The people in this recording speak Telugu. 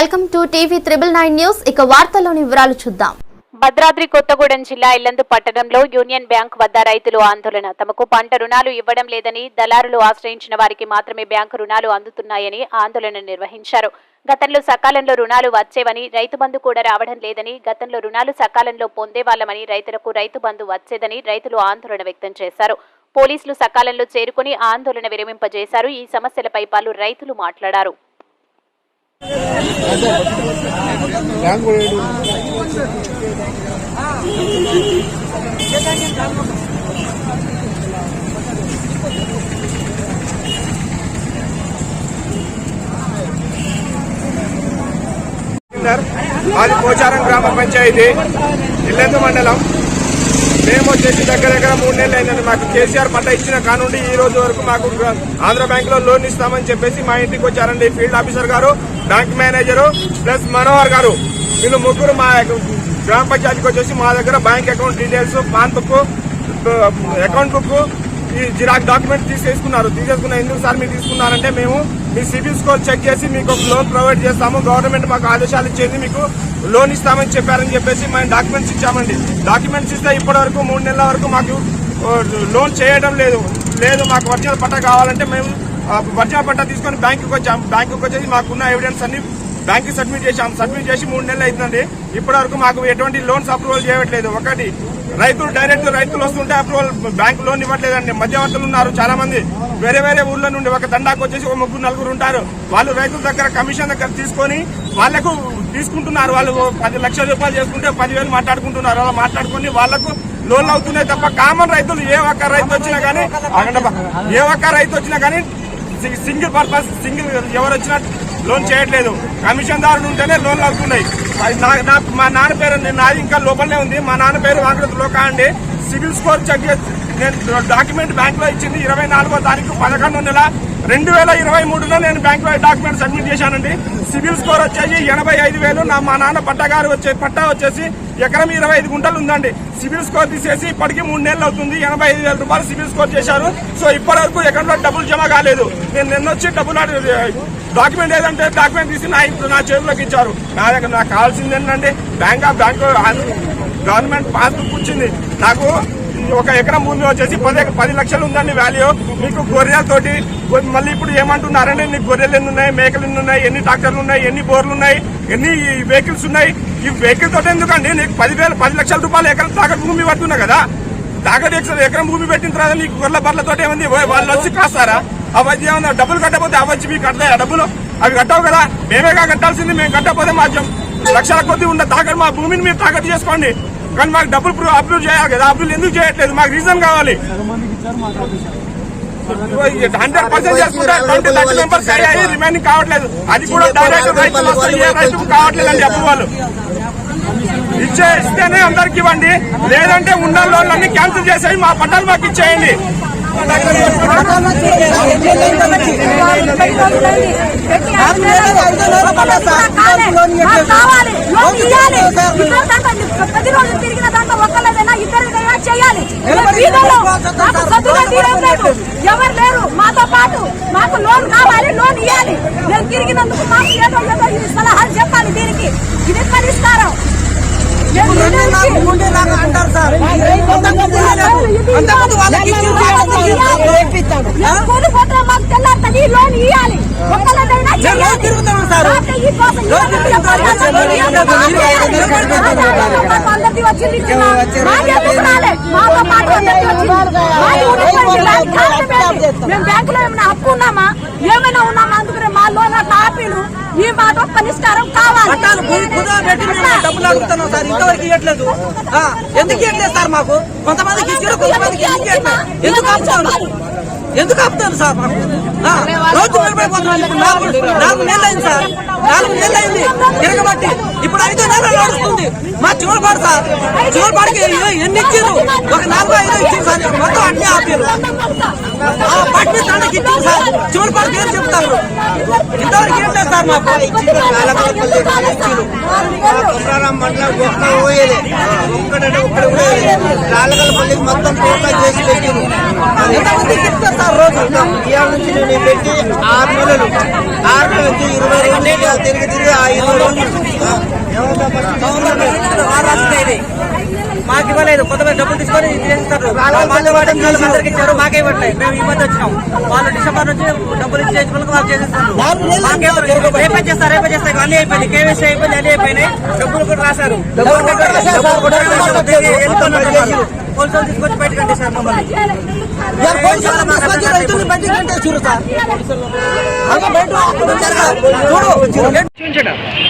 Welcome to TV triple nine news. ఇక వార్తల్లోని వివరాలు చూద్దాం. భద్రాద్రి కొత్తగూడెం జిల్లా ఇల్లందు పట్టణంలో యూనియన్ బ్యాంక్ వద్ద రైతులు ఆందోళన. తమకు పంట రుణాలు ఇవ్వడం లేదని దళారులు ఆశ్రయించిన వారికి మాత్రమే బ్యాంకు రుణాలు అందుతున్నాయని ఆందోళన నిర్వహించారు. గతంలో సకాలంలో రుణాలు వచ్చేవని రైతు బంధు కూడా రావడం లేదని గతంలో రుణాలు సకాలంలో పొందేవాళ్ళమని రైతులకు రైతు బంధు వచ్చేదని రైతులు ఆందోళన వ్యక్తం చేశారు. పోలీసులు సకాలంలో చేరుకుని ఆందోళన విరమింపజేశారు. ఈ సమస్యలపై పలు రైతులు మాట్లాడారు. మాది పోచారం గ్రామ పంచాయతీ ఇల్లెందు మండలం. మేము వచ్చేసి దగ్గర దగ్గర మూడు నెలలు అయిందండి. మాకు కేసీఆర్ పట్ట ఇచ్చిన కానుండి ఈ రోజు వరకు మాకు ఆంధ్ర బ్యాంక్లో లోన్ ఇస్తామని చెప్పేసి మా ఇంటికి వచ్చారండి. ఫీల్డ్ ఆఫీసర్ గారు బ్యాంక్ మేనేజరు ప్లస్ మనోహర్ గారు. వీళ్ళు ముగ్గురు మా గ్రామ పంచాయతీకి వచ్చేసి మా దగ్గర bank account details pan book account book ఈ జిరాక్ డాక్యుమెంట్ తీసేసుకున్నారు. తీసేసుకున్న ఎందుకు సార్ మీరు తీసుకున్నారంటే మేము మీ సిబిల్ స్కోర్ చెక్ చేసి మీకు ఒక లోన్ ప్రొవైడ్ చేస్తాము. గవర్నమెంట్ మాకు ఆదేశాలు ఇచ్చేది. మీకు లోన్ ఇస్తామని చెప్పారని చెప్పేసి మేము డాక్యుమెంట్స్ ఇచ్చామండి. డాక్యుమెంట్స్ ఇస్తే ఇప్పటి వరకు మూడు నెలల వరకు మాకు లోన్ చేయడం లేదు. లేదు మాకు ఒరిజినల్ పట్ట కావాలంటే మేము ఆ, ఒరిజినల్ పట్ట తీసుకొని బ్యాంకుకి వచ్చాం. బ్యాంకుకి వచ్చేసి మాకున్న ఎవిడెన్స్ అన్ని బ్యాంక్ సబ్మిట్ చేశాం. సబ్మిట్ చేసి మూడు నెలలు అవుతుందండి. ఇప్పటి వరకు మాకు ఎటువంటి లోన్స్ అప్రూవల్ చేయట్లేదు. ఒకటి రైతులు డైరెక్ట్ రైతులు వస్తుంటే అప్రూవల్ బ్యాంక్ లోన్ ఇవ్వట్లేదండి. మధ్యవర్తులు ఉన్నారు చాలా మంది వేరే వేరే ఊర్ల నుండి ఒక దండాకు వచ్చేసి ఒక ముగ్గురు నలుగురు ఉంటారు. వాళ్ళు రైతుల దగ్గర కమిషన్ దగ్గర తీసుకొని వాళ్ళకు తీసుకుంటున్నారు. వాళ్ళు పది లక్షల రూపాయలు చేసుకుంటే పదివేలు మాట్లాడుకుంటున్నారు. అలా మాట్లాడుకొని వాళ్ళకు లోన్లు అవుతున్నాయి తప్ప కామన్ రైతులు ఏ ఒక్క రైతు వచ్చినా కానీ ఏ ఒక్క రైతు వచ్చినా కానీ సింగిల్ పర్పస్ సింగిల్ ఎవరు వచ్చినా లోన్ చేయట్లేదు. కమిషన్ దారులు ఉంటేనే లోన్లు అవుతున్నాయి. అది నా- మా నాన్న పేరు నాది ఇంకా లోపలనే ఉంది. మా నాన్న పేరు వాంకట లోకా అండి. సివిల్ స్కోర్ చెక్ చేసి నేను డాక్యుమెంట్ బ్యాంకులో ఇచ్చింది. ఇరవై నాలుగో తారీఖు పదకొండు నెల రెండు వేల ఇరవై మూడులో నేను బ్యాంక్లో డాక్యుమెంట్ సబ్మిట్ చేశానండి. సివిల్ స్కోర్ వచ్చేసి ఎనభై ఐదు వేలు. నా మా నాన్న పట్టగారు వచ్చే పట్టా వచ్చేసి ఎకరం ఇరవై ఐదు గుంటలు ఉందండి. సివిల్ స్కోర్ తీసేసి ఇప్పటికి మూడు నెలలు అవుతుంది. ఎనభై ఐదు వేల రూపాయలు సివిల్ స్కోర్ చేశారు. సో ఇప్పటి వరకు అకౌంట్లో డబ్బులు జమ కాలేదు. నేను నిన్న వచ్చి డబ్బులు డాక్యుమెంట్ ఏదంటే డాక్యుమెంట్ తీసి నా నా చేతిలోకి ఇచ్చారు. నా దగ్గర నాకు కావాల్సింది ఏంటంటే bank of bank government passbook వచ్చింది. నాకు ఒక ఎకరం భూమి వచ్చేసి పది పది లక్షలు ఉందండి వాల్యూ మీకు గొర్రెలతోటి మళ్ళీ ఇప్పుడు ఏమంటున్నారంటే నీకు గొర్రెలు ఎన్ని ఉన్నాయి మేకలు ఎన్ని ఉన్నాయి ఎన్ని ట్రాక్టర్లు ఉన్నాయి ఎన్ని బోర్లు ఉన్నాయి ఎన్ని వెహికల్స్ ఉన్నాయి. ఈ వెహికల్ తోటి ఎందుకండి? నీకు పదివేల పది లక్షల రూపాయలు ఎకరం తాకట్టు భూమి పడుతున్నా కదా. తాకట్టు ఎకరం ఎకరం భూమి పెట్టిన తర్వాత నీకు గొర్రెల బర్లతోటి ఏమంది? వాళ్ళు వచ్చి కాస్తారా? అవచ్చి ఏమన్నా డబ్బులు కట్టకపోతే అవచ్చి మీకు కడతాయా డబ్బులు? అవి కట్టవు కదా. మేమేగా కట్టాల్సింది మేము కట్టకపోతే మాధ్యం లక్షల కొద్ది ఉండే తాకట్టు మా భూమిని మీరు తాకట్టు చేసుకోండి. కానీ మాకు డబ్బులు ప్రూ- అప్రూవ్ చేయాలి కదా అప్రూవ్ ఎందుకు చేయట్లేదు మాకు రీజన్ కావాలి హండ్రెడ్ పర్సెంట్ చేసుకుంటే ట్వంటీ థర్టీ మెంబర్స్ అయ్యాయి రిమైనింగ్ కావట్లేదు అది కూడా డైరెక్ట్ రైతులు రైతుకు కావట్లేదు అని అప్రూవల్ ఇచ్చే ఇస్తేనే అందరికి ఇవ్వండి లేదంటే ఉన్న లోన్లన్నీ క్యాన్సిల్ చేసేసి మా పట్టాలు మాకు ఇచ్చేయండి కావాలి. లోన్ ఇవ్వాలి ఇద్దరు దాంట్లో తిరిగిన దాంట్లో ఒక్కలేదైనా చేయాలి. ఎవరు లేరు. మాతో పాటు మాకు లోన్ కావాలి లోన్ ఇవ్వాలి నేను తిరిగినందుకు మాకు ఏదో ఏదో సలహాలు చెప్పాలి దీనికి. ఇది పరిష్కారం. అంటారు సార్ అంతకుముందు వాళ్ళకి తిరుగుతాను సార్. మేము బ్యాంకులో ఏమైనా అప్పు ఉన్నామా ఏమైనా ఉన్నామా అందుకనే మా లోన్ అట్లా పరిష్కారం కావాలి. పట్టాలు మేము డబ్బులు అడుగుతున్నాం సార్ ఇంతవరకు ఇవ్వట్లేదు. ఎందుకు ఇవ్వట్లేదు సార్ మాకు? కొంతమందికి ఇచ్చారు కొంతమందికి ఎందుకు ఇవ్వట్లేదు? ఎందుకు ఎందుకు ఆపుతారు సార్ రోజు నిలబడిపోతున్నాం. ఇప్పుడు నాలుగు నాలుగు నెలలు అయింది సార్. నాలుగు నెలలు అయింది తిరగబట్టి. ఇప్పుడు ఐదో నెలలు నడుస్తుంది. మా చివరిపాడు సార్ చివరిపాడికి ఎన్ని ఇచ్చారు? ఒక నాలుగు ఐదు ఇచ్చారు సార్. మొత్తం అన్ని ఆపారు. ఆ పట్టి ఇచ్చారు సార్. చివరిపాడికి ఏం చెప్తారు? ఇంతవరకు ఏం లేదు సార్ మాకు. కుమ్రారం మండలం ఒక్క ఊయలే ఒక్కడంటే ఒక్కడ ఊయలే రాళ్ళగల పల్లికి మొత్తం టోటల్ చేసి పెట్టింది. ఇవాళ నుంచి నేను పెట్టి ఆరు నెలలు. ఆరు నెలల ఇరవై రెండు తిరిగి తిరిగి ఆ ఇరవై పట్టించుకోలేదు. మాకు ఇవ్వలేదు. కొంతమంది డబ్బులు తీసుకొని చేస్తారు. అందరికి ఇచ్చారు. మాకే ఇవ్వట్లేదు. మేము ఈ మధ్య వచ్చినాం. వాళ్ళు డిసెంబర్ నుంచి డబ్బులు ఇచ్చి వాళ్ళు చేసేస్తారు. రేపే చేస్తారు రేపే చేస్తారు. అన్ని అయిపోయింది. కేవీసీ అయిపోయింది అన్ని అయిపోయినాయి. డబ్బులు కూడా రాశారు. పోలీసులు తీసుకొచ్చి బయటకు అంటేశారు మమ్మల్ని. మరిన్ని